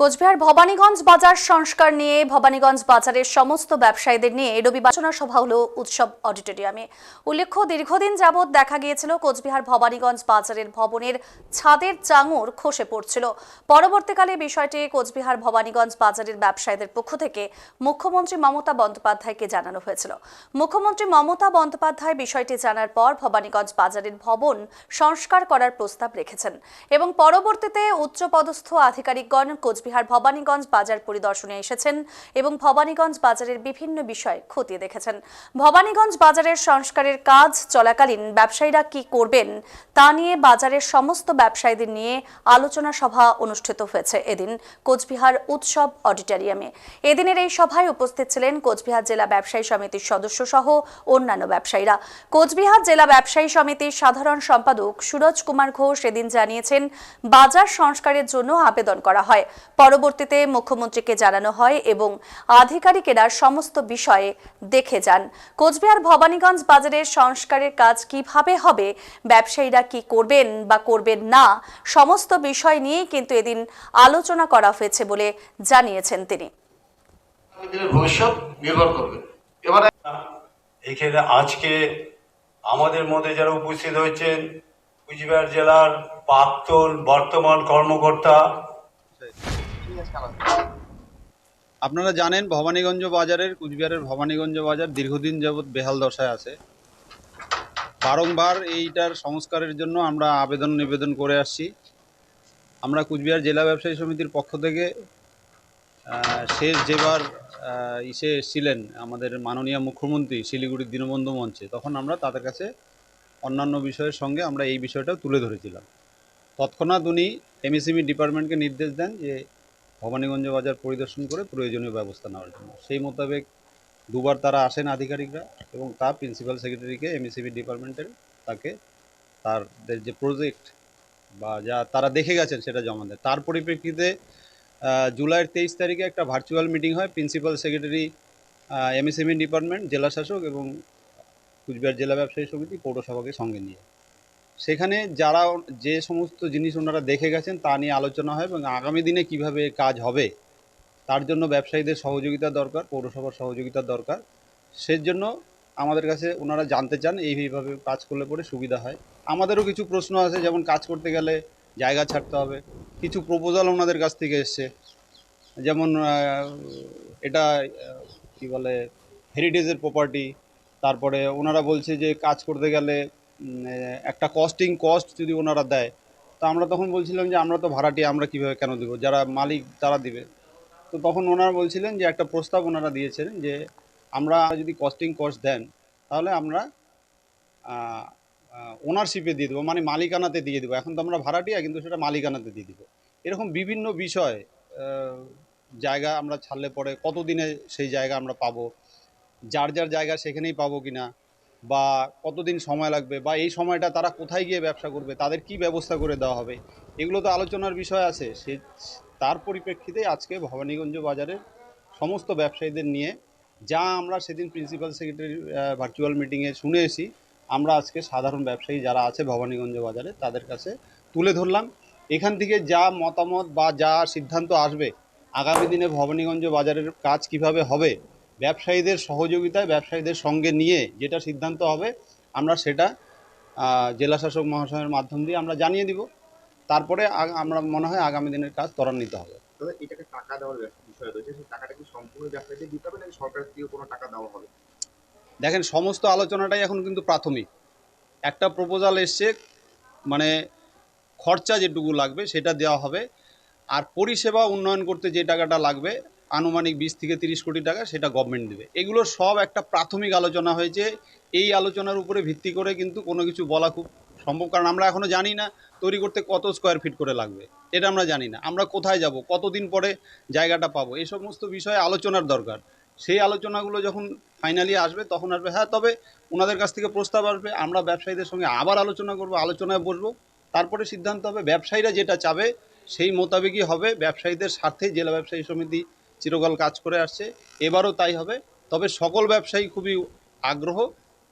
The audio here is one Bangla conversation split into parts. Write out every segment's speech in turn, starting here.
কোচবিহার ভবানীগঞ্জ বাজার সংস্কার নিয়ে ভবানীগঞ্জ বাজারের সমস্ত ব্যবসায়ীদের নিয়ে রবিবার আলোচনা সভা হলো উৎসব অডিটোরিয়ামে। উল্লেখ্য, দীর্ঘদিন যাবৎ দেখা গিয়েছিল কোচবিহার ভবানীগঞ্জ বাজারের ভবনের ছাদের চাঙর খসে পড়ছিল। পরবর্তীকালে বিষয়টি কোচবিহার ভবানীগঞ্জ বাজারের ব্যবসায়ীদের পক্ষ থেকে মুখ্যমন্ত্রী মমতা বন্দ্যোপাধ্যায়কে জানানো হয়েছিল। মুখ্যমন্ত্রী মমতা বন্দ্যোপাধ্যায় বিষয়টি জানার পর ভবানীগঞ্জ বাজারের ভবন সংস্কার করার প্রস্তাব রেখেছেন এবং পরবর্তীতে উচ্চপদস্থ আধিকারিকগণ কোচবিহার ভবানীগঞ্জ বাজার পরিদর্শনে এসেছেন এবং ভবানীগঞ্জ বাজারের বিভিন্ন বিষয় খতিয়ে দেখেছেন। ভবানীগঞ্জ বাজারের সংস্কারের কাজ চলাকালীন ব্যবসায়ীরা কি করবেন তা নিয়ে বাজারের সমস্ত ব্যবসায়ীদের নিয়ে আলোচনা সভা অনুষ্ঠিত হয়েছে এদিন কোচবিহার উৎসব অডিটোরিয়ামে। এদিনের এই সভায় উপস্থিত ছিলেন কোচবিহার জেলা ব্যবসায়ী সমিতির সদস্য সহ অন্যান্য ব্যবসায়ীরা। কোচবিহার জেলা ব্যবসায়ী সমিতির সাধারণ সম্পাদক সুরজ কুমার ঘোষ এদিন জানিয়েছেন, বাজার সংস্কারের জন্য আবেদন করা হয়। পরবর্তীতে মুখ্যমন্ত্রীকে জানানো হয় এবং আধিকারিকেরা সমস্ত বিষয়ে দেখে যান। কোচবিহার ভবানীগঞ্জ বাজারের সংস্কারের কাজ কীভাবে হবে ব্যবসায়ীরা কি করবেন বা করবেন না সমস্ত বিষয় নিয়েই কিন্তু এদিন আলোচনা করা হয়েছে বলে জানিয়েছেন তিনি। ভবিষ্যৎ নির্ভর করবে। এবারে এখানে আজকে আমাদের মধ্যে যারা উপস্থিত হয়েছেন কুচবিহার জেলার প্রাক্তন বর্তমান কর্মকর্তা আপনারা জানেন ভবানীগঞ্জ বাজারের, কুচবিহারের ভবানীগঞ্জ বাজার দীর্ঘদিন যাবৎ বেহাল দশায় আছে। বারংবার এইটার সংস্কারের জন্য আমরা আবেদন নিবেদন করে আসছি। আমরা কুচবিহার জেলা ব্যবসায়ী সমিতির পক্ষ থেকে শেষ যেবার ইসে এসেছিলেন আমাদের মাননীয় মুখ্যমন্ত্রী শিলিগুড়ির দীনবন্ধু মঞ্চে, তখন আমরা তাদের কাছে অন্যান্য বিষয়ের সঙ্গে আমরা এই বিষয়টাও তুলে ধরেছিলাম। তৎক্ষণাৎ উনি এমএসএমই ডিপার্টমেন্টকে নির্দেশ দেন যে ভবানীগঞ্জ বাজার পরিদর্শন করে প্রয়োজনীয় ব্যবস্থা নেওয়ার জন্য। সেই মোতাবেক দুবার তারা আসেন আধিকারিকরা এবং তা প্রিন্সিপাল সেক্রেটারিকে এমএসএবি ডিপার্টমেন্টের তাকে তাদের যে প্রজেক্ট বা যা তারা দেখে গেছেন সেটা জমা দেয়। তার পরিপ্রেক্ষিতে জুলাইয়ের তেইশ তারিখে একটা ভার্চুয়াল মিটিং হয় প্রিন্সিপাল সেক্রেটারি এমএসএমই ডিপার্টমেন্ট জেলা শাসক এবং কুচবিহার জেলা ব্যবসায়ী সমিতি পৌরসভাকে সঙ্গে নিয়ে। সেখানে যারা যে সমস্ত জিনিস ওনারা দেখে গেছেন তা নিয়ে আলোচনা হয় এবং আগামী দিনে কীভাবে কাজ হবে, তার জন্য ব্যবসায়ীদের সহযোগিতা দরকার, পৌরসভার সহযোগিতা দরকার। সেজন্য আমাদের কাছে ওনারা জানতে চান এইভাবে কাজ করলে পরে সুবিধা হয়। আমাদেরও কিছু প্রশ্ন আছে, যেমন কাজ করতে গেলে জায়গা ছাড়তে হবে। কিছু প্রপোজাল ওনাদের কাছ থেকে এসছে। যেমন এটা কি বলে হেরিটেজের প্রপার্টি তারপরে ওনারা বলছে যে কাজ করতে গেলে একটা কস্টিং কস্ট যদি ওনারা দেয়, তো আমরা তখন বলছিলাম যে আমরা তো ভাড়াটি আমরা কীভাবে কেন দেবো? যারা মালিক, তারা দিবে। তো তখন ওনারা বলছিলেন যে একটা প্রস্তাব ওনারা দিয়েছিলেন যে আমরা যদি কস্টিং কস্ট দেন, তাহলে আমরা ওনারশিপে দিয়ে দেবো মানে মালিকানাতে দিয়ে দেবো। এখন তো আমরা ভাড়াটিয়া, কিন্তু সেটা মালিকানাতে দিয়ে দেবো। এরকম বিভিন্ন বিষয় জায়গা আমরা ছাড়লে পরে কতদিনে সেই জায়গা আমরা পাবো? যার যার জায়গা সেখানেই পাবো কিনা? বা কতদিন সময় লাগবে বা এই সময়টা তারা কোথায় গিয়ে ব্যবসা করবে, তাদের কি ব্যবস্থা করে দেওয়া হবে, এগুলো তো আলোচনার বিষয় আছে। সে, তার পরিপ্রেক্ষিতে আজকে ভবানীগঞ্জ বাজারের সমস্ত ব্যবসায়ীদের নিয়ে যা আমরা সেদিন প্রিন্সিপাল সেক্রেটারি ভার্চুয়াল মিটিংয়ে শুনে এসি আমরা আজকে সাধারণ ব্যবসায়ী যারা আছে ভবানীগঞ্জ বাজারে তাদের কাছে তুলে ধরলাম। এখান থেকে যা মতামত বা যা সিদ্ধান্ত আসবে, আগামী দিনে ভবানীগঞ্জ বাজারের কাজ কীভাবে হবে ব্যবসায়ীদের সহযোগিতায় ব্যবসায়ীদের সঙ্গে নিয়ে যেটা সিদ্ধান্ত হবে আমরা সেটা আহ, জেলা শাসক মহাশয়ের মাধ্যম দিয়ে আমরা জানিয়ে দিব। তারপরে আমরা মনে হয় আগামী দিনের কাজ ত্বরান্বিত হবে। এটাকে টাকা দেওয়ার বিষয় রয়েছে সেই টাকাটা কি সম্পূর্ণ ব্যবসায়ীদের দিতে হবে নাকি সরকার থেকে কোনো টাকা দেওয়া হবে? দেখেন সমস্ত আলোচনাটাই এখন কিন্তু প্রাথমিক। একটা প্রপোজাল এসছে মানে খরচা যেটুকু লাগবে সেটা দেওয়া হবে আর পরিষেবা উন্নয়ন করতে যে টাকাটা লাগবে আনুমানিক বিশ থেকে তিরিশ কোটি টাকা সেটা গভর্নমেন্ট দেবে। এগুলো সব একটা প্রাথমিক আলোচনা হয়েছে। এই আলোচনার উপরে ভিত্তি করে কিন্তু কোনো কিছু বলা খুব সম্ভব। কারণ আমরা এখনও জানি না তৈরি করতে কত স্কোয়ার ফিট করে লাগবে। এটা আমরা জানি না। আমরা কোথায় যাব? কতদিন পরে জায়গাটা পাবো? এই সমস্ত বিষয়ে আলোচনার দরকার। সেই আলোচনাগুলো যখন ফাইনালি আসবে, তখন আসবে হ্যাঁ তবে ওনাদের কাছ থেকে প্রস্তাব আসবে। আমরা ব্যবসায়ীদের সঙ্গে আবার আলোচনা করব, আলোচনায় বসবো। তারপরে সিদ্ধান্ত হবে, ব্যবসায়ীরা যেটা চাবে সেই মোতাবেকই হবে। ব্যবসায়ীদের স্বার্থে জেলা ব্যবসায়ী সমিতি চিরকাল কাজ করে আসছে। এবারও তাই হবে। তবে সকল ব্যবসায়ী খুবই আগ্রহ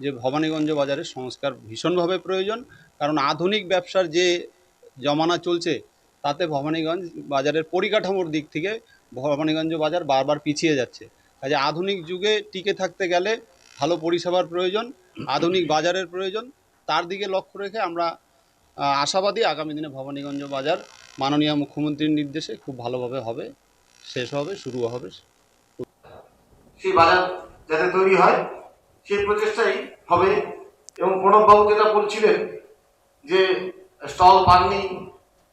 যে ভবানীগঞ্জ বাজারের সংস্কার ভীষণভাবে প্রয়োজন। কারণ আধুনিক ব্যবসার যে জমানা চলছে, তাতে ভবানীগঞ্জ বাজারের পরিকাঠামোর দিক থেকে ভবানীগঞ্জ বাজার বারবার পিছিয়ে যাচ্ছে। কাজে আধুনিক যুগে টিকে থাকতে গেলে ভালো পরিষেবার প্রয়োজন, আধুনিক বাজারের প্রয়োজন। তার দিকে লক্ষ্য রেখে আমরা আশাবাদী আগামী দিনে ভবানীগঞ্জ বাজার মাননীয় মুখ্যমন্ত্রীর নির্দেশে খুব ভালোভাবে হবে। শেষ হবে, শুরু হবে। সেই বাজার যাতে তৈরি হয়, সেই প্রচেষ্টাই হবে। এবং প্রণববাবু যেটা বলছিলেন যে স্টল পাননি,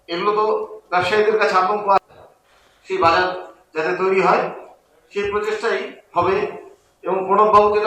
এগুলো তো ব্যবসায়ীদের কাছে আতঙ্ক। সেই বাজার যাতে তৈরি হয়, সেই প্রচেষ্টাই হবে। এবং প্রণববাবু যেটা